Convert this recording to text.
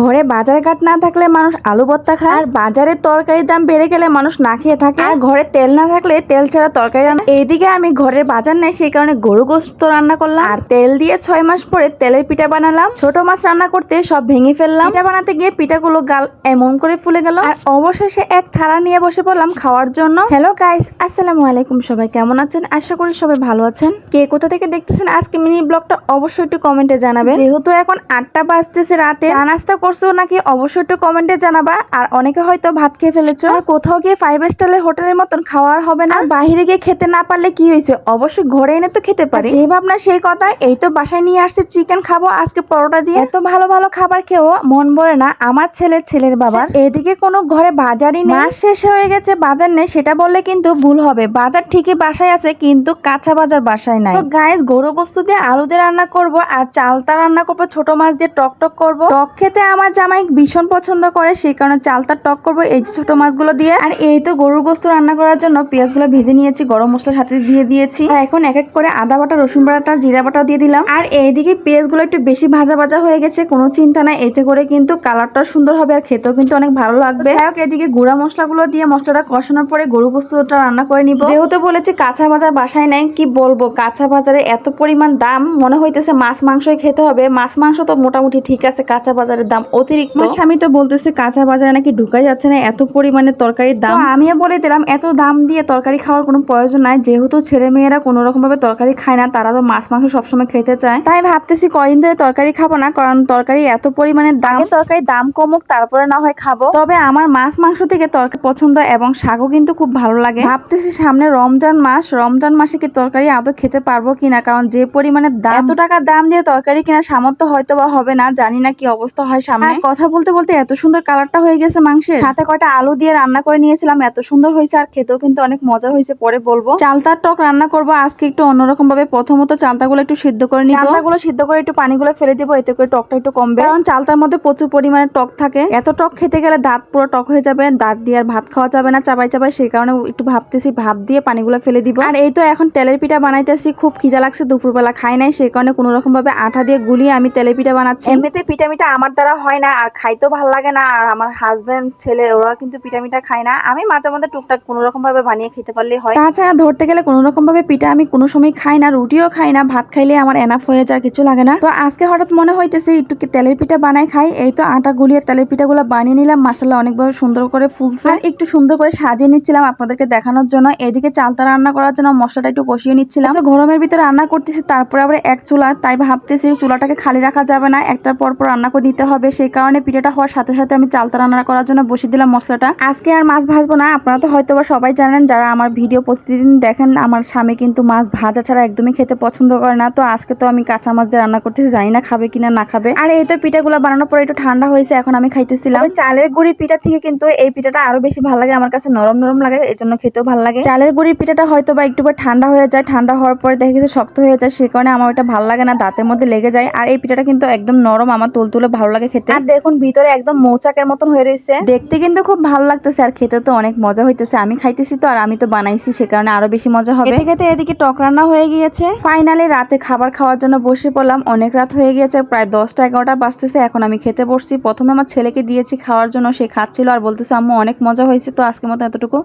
ঘরে বাজার ঘাট না থাকলে মানুষ আলু ভর্তা খায়। আর বাজারের তরকারির দাম বেড়ে গেলে মানুষ না খেয়ে থাকে। আর ঘরে তেল না থাকলে তেল ছাড়া তরকারি রান্না এইদিকে আমি ঘরের বাজার নেই, সেই কারণে গরু গোস্ত রান্না করলাম। আর তেল দিয়ে ছয় মাস পরে তেলের পিঠা বানালাম। ছোট মাছ রান্না করতে সব ভেঙে ফেললাম। পিঠা বানাতে গিয়ে পিঠাগুলো গাল এমন করে ফুলে গেল। আর অবশেষে এক থালা নিয়ে বসে পড়লাম খাওয়ার জন্য। হ্যালো গাইস আসসালামু আলাইকুম সবাই। কেমন আছেন? আশা করি সবাই ভালো আছেন। কে কোথা থেকে দেখতেছেন আজকে মিনি ব্লগটা অবশ্যই একটু কমেন্টে জানাবে যেহেতু এখন আটটা বাজতেছে রাতে। নাস্তা করছ নাকি অবশ্যই একটু কমেন্টে জানাবা। আর অনেকে হয়তো ভাত খেয়ে ফেলেছো। আর কোথাও গিয়ে ফাইভ স্টারের হোটেলের মতন খাওয়ার হবে না। বাইরে গিয়ে খেতে না পারলে কি হয়েছে? অবশ্যই ঘরে এনে তো খেতে পারে। যে ভাবনা সেই কথা, এই তো বাসায় নিয়ে আসছে চিকেন খাব, আজকে পরোটা দিয়ে। এত ভালো ভালো খাবার খেয়েও মন ভরে না আমার ছেলে ছেলের বাবার এদিকে কোনো ঘরে বাজারই নেই। মাস শেষ হয়ে গেছে, বাজার নেই, সেটা বললে কিন্তু ভুল হবে। বাজার ঠিকই বাসায় আছে, কিন্তু কাঁচা বাজার বাসায় নাই। তো গাইস গরু গোস্ত দিয়ে আলু দিয়ে রান্না করব, আর চালতা রান্না করব, ছোট মাছ দিয়ে টক টক করব। টক খেতে আমার জামাই ভীষণ পছন্দ করে, সেই কারণে চালতা টক করব এই যে ছোট মাছগুলো দিয়ে। আর এই তো গরুর গোস্ত রান্না করার জন্য পেঁয়াজগুলো ভেজে নিয়েছি, গরম মশলার সাথে দিয়ে দিয়েছি। আর এখন এক এক করে আদা বাটা, রসুন বাটা জিরা বাটা দিয়ে দিলাম। আর এইদিকে পেঁয়াজগুলো একটু বেশি ভাজা ভাজা হয়ে গেছে, কোনো চিন্তা নাই, এতে করে কিন্তু কালারটা সুন্দর হবে আর খেতেও কিন্তু অনেক ভালো লাগবে। যাই হোক, এদিকে গুঁড়া মশলাগুলো দিয়ে মশলাটা কষানোর পরে গরু গোস্তটা রান্না করে নিব। যেহেতু বলেছি কাঁচা বাজার বাসায় নাই, কি বলব? কাঁচা বাজারে এত পরিমাণ দাম, মনে হইতেছে মাছ মাংসই খেতে হবে। মাছ মাংস তো মোটামুটি ঠিক আছে, কাঁচা বাজারের দাম অতিরিক্ত। স্বামী তো বলতেছে কাঁচা বাজারে নাকি ঢুকাই যাচ্ছে না এত পরিমাণে তরকারির দাম। আমিও বলে দিলাম এত দাম দিয়ে তরকারি খাওয়ার কোনো প্রয়োজন নাই। যেহেতু ছেলে মেয়েরা কোনো রকম ভাবে তরকারি খায় না তারা তো মাছ মাংস সবসময় খেতে চায়। তাই ভাবতেছি কয়দিন ধরে তরকারি খাব না কারণ তরকারি এত পরিমাণে দাম। তরকারি দাম কমুক তারপরে না হয় খাব। তবে আমার মাছ মাংস থেকে তরকারি পছন্দ এবং শাকও কিন্তু খুব ভালো লাগে। ভাবতেছি সামনে রমজান মাস রমজান মাসে কি তরকারি আদৌ খেতে পারব কিনা? কারণ যে পরিমাণে দাম এত টাকা দাম দিয়ে তরকারি কেনার সামর্থ্য হয়তো বা হবে না জানি না কি অবস্থা হয় সামনে। কথা বলতে বলতে এত সুন্দর কালারটা হয়ে গেছে মাংসের। সাথে কয়টা আলু দিয়ে রান্না করে নিয়েছিলাম এত সুন্দর হয়েছে আর খেতেও কিন্তু অনেক মজা হয়েছে পরে বলব। চালতার টক রান্না করব আজকে একটু অন্যরকম ভাবে প্রথমত চালতাগুলো একটু সিদ্ধ করে নিব। চালতাগুলো সিদ্ধ করে একটু পানিগুলো ফেলে দিব এতে করে টকটা একটু কমবে। কারণ চালতার মধ্যে প্রচুর পরিমাণে টক থাকে। এত টক খেতে গেলে দাঁত পুরো টক হয়ে যাবে দাঁত দিয়ে আর ভাত খাওয়া যাবে না চাবাই চাবাই সেই কারণে একটু ভাবতেছি ভাব দিয়ে পানিগুলো ফেলে দিব। আর এই তো এখন তেলের পিঠা বানাইতেছি খুব খিদা লাগছে দুপুরবেলা খাই নাই সেই কারণে কোনো রকম ভাবে আঠা দিয়ে গুলিয়ে আমি তেলের পিঠা বানাচ্ছি। এমনিতে পিঠা মিঠা আমার দ্বারা হয় না, আর খাইতেও ভালো লাগে না, আর আমার হাজবেন্ড ছেলে ওরা কিন্তু পিঠা মিঠা খায় না। আমি মাঝে মধ্যে টুকটাক কোনো রকম ভাবে বানিয়ে খেতে পারলে হয়। তাছাড়া ধরতে গেলে কোনো রকম ভাবে পিঠা আমি কোনো সময় খাই না, রুটিও খাই না, ভাত খাইলে আমার এনাফ হয়ে যায় কিছু লাগে না। তো আজকে হঠাৎ মনে হইতেছে, একটু তেলের পিঠা বানাই খাই? এই তো আটা গুলিয়ে তেলের পিঠাগুলো বানিয়ে নিলাম মাসাল্লাহ অনেকভাবে সুন্দর করে ফুলছে। আর একটু সুন্দর করে সাজিয়ে নিচ্ছিলাম আপনাদেরকে দেখানোর জন্য। এদিকে চালতা রান্না করার জন্য মশলাটা একটু কষিয়ে নিচ্ছিলাম। তো গরমের ভিতরে রান্না করতেছি, তারপরে আবার এক চুলা, তাই ভাবতেছি চুলাটাকে খালি রাখা যাবে না, একটার পর পর রান্না করে নিতে হবে। সেই কারণে পিঠাটা হওয়ার সাথে সাথে আমি চালতা রান্না করার জন্য বসিয়ে দিলাম মশলাটা। আজকে আর মাছ ভাজবো না, আপনারা তো হয়তো বা সবাই জানেন, যারা আমার ভিডিও প্রতিদিন দেখেন, আমার স্বামী কিন্তু মাছ ভাজা ছাড়া একদমই খেতে পছন্দ করে না। তো আজকে তো আমি কাঁচা মাছ দিয়ে রান্না করতেছি, জানি না খাবে কিনা, না খাবে। আর এই তো পিঠাগুলো বানানোর পরে একটু ঠান্ডা হয়েছে, এখন আমি খাইতেছিলাম। চালের গুড়ি পিঠা থেকে কিন্তু এই পিঠাটা আরও বেশি ভালো লাগে, আমার কাছে নরম নরম লাগে এই জন্য খেতেও ভালো লাগে। চালের গুড়ির পিঠাটা হয়তো বা একটু ঠান্ডা হয়ে যায়, ঠান্ডা হওয়ার পরে দেখে গেছে শক্ত হয়ে যায়, সে কারণে আমার ওটা ভালো লাগে না, দাঁতের মধ্যে লেগে যায়। আর এই পিঠাটা কিন্তু একদম নরম, আমার তুলতুলে ভালো লাগে খেতে। আর দেখুন ভিতরে একদম মৌচাকের মতন হয়ে রয়েছে। দেখতে কিন্তু খুব ভালো লাগতেছে আর খেতে তো অনেক মজা হইতেছে। আমি খাইতেছি তো আর আমি তো বানাইছি সে কারণে আরও বেশি মজা হবে। খেতে এদিকে টক রান্না হয়ে গিয়েছে। ফাইনালি রাতে খাবার খাওয়ার জন্য বসে পড়লাম। অনেক রাত হয়ে গিয়েছে প্রায় দশটা এগারোটা বাজতেছে। এখন আমি খেতে বসছি। প্রথমে আমার ছেলেকে দিয়েছি খাওয়ার জন্য সে খাচ্ছিল আর বলতেছে আম্মু অনেক মজা হয়েছে তো আজকের মতো এতটুকু।